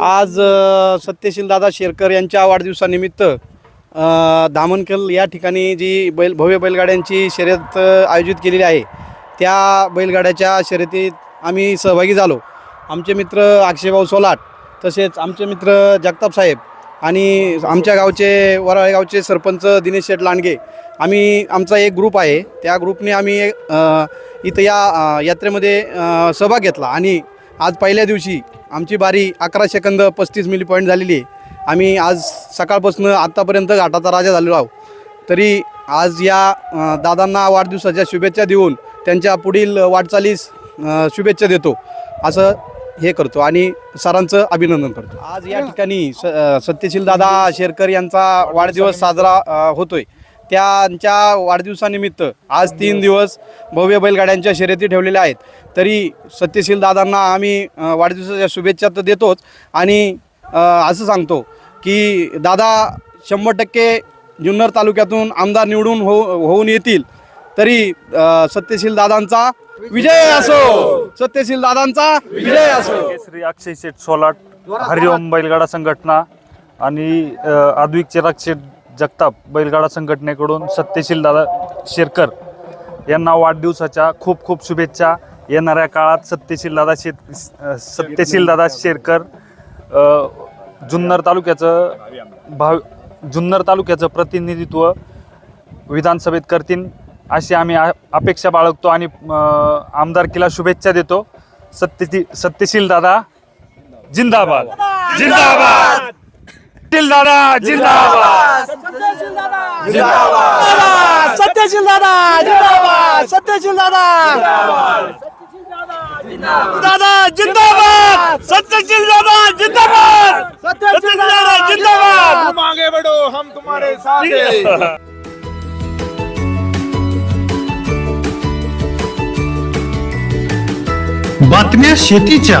आज सत्यशील दादा शेरकर यांच्या वाढदिवसानिमित्त अ, धामणकल या ठिकाणी जी बैल भव्य बैलगाड्यांची शर्यत आयोजित केलेली आहे त्या बैलगाड्याच्या शर्यतीत आम्ही सहभागी झालो. आमचे मित्र अक्षयभाऊ सोलाट तसेच आमचे मित्र जगताप साहेब आणि आमच्या गावचे वराळे गावचे सरपंच दिनेश शेठ लांडगे आम्ही आमचा एक ग्रुप आहे. त्या ग्रुपने आम्ही इथं या यात्रेमध्ये सहभाग घेतला आणि आज पहिल्या दिवशी आमची बारी अकरा सेकंद पस्तीस मिली पॉईंट झालेली आहे. आम्ही आज सकाळपासून आत्तापर्यंत घाटाचा राजा झालेलो आहोत. तरी आज या दादांना वाढदिवसाच्या शुभेच्छा देऊन त्यांच्या पुढील वाटचालीस शुभेच्छा देतो. असं हे करतो आणि सरांचं अभिनंदन करतो. आज या ठिकाणी स सत्यशील दादा शेरकर यांचा वाढदिवस साजरा होतोय. त्यांच्या वाढदिवसानिमित्त आज तीन दिवस भव्य बैलगाड्यांच्या शर्यती ठेवलेल्या आहेत. तरी सत्यशील दादांना आम्ही वाढदिवसाच्या शुभेच्छा तर देतोच. आणि असं सांगतो की दादा शंभर टक्के जुन्नर तालुक्यातून आमदार निवडून हो होऊन येतील. तरी सत्यशील दादांचा विजय असो. सत्यशील दादांचा विजय असो. श्री अक्षय शेठ सोलाट हरिओम बैलगाडा संघटना आणि आद्विक चिराग शेठ जगताप बैलगाडा संघटनेकडून सत्यशील दादा शेरकर यांना वाढदिवसाच्या खूप खूप शुभेच्छा. येणाऱ्या काळात सत्यशील दादा शेत सत्यशील दादा शेरकर जुन्नर तालुक्याचं भाव जुन्नर तालुक्याचं प्रतिनिधित्व विधानसभेत करतील अशी आम्ही आ- अपेक्षा बाळगतो आणि आमदारकीला शुभेच्छा देतो. सत्य सत्यशील दादा जिंदाबाद. जिंदाबाद! सत्यशील दादा जिंदाबाद. सत्यशील दादा जिंदाबाद. सत्यशील दादा दादा जिंदाबाद. सत्यशील दादा जिंदाबाद. सत्यशील दादा जिंदाबाद. तुम आगे बढ़ो हम तुम्हारे साथ हैं। बातम्या शेतीच्या.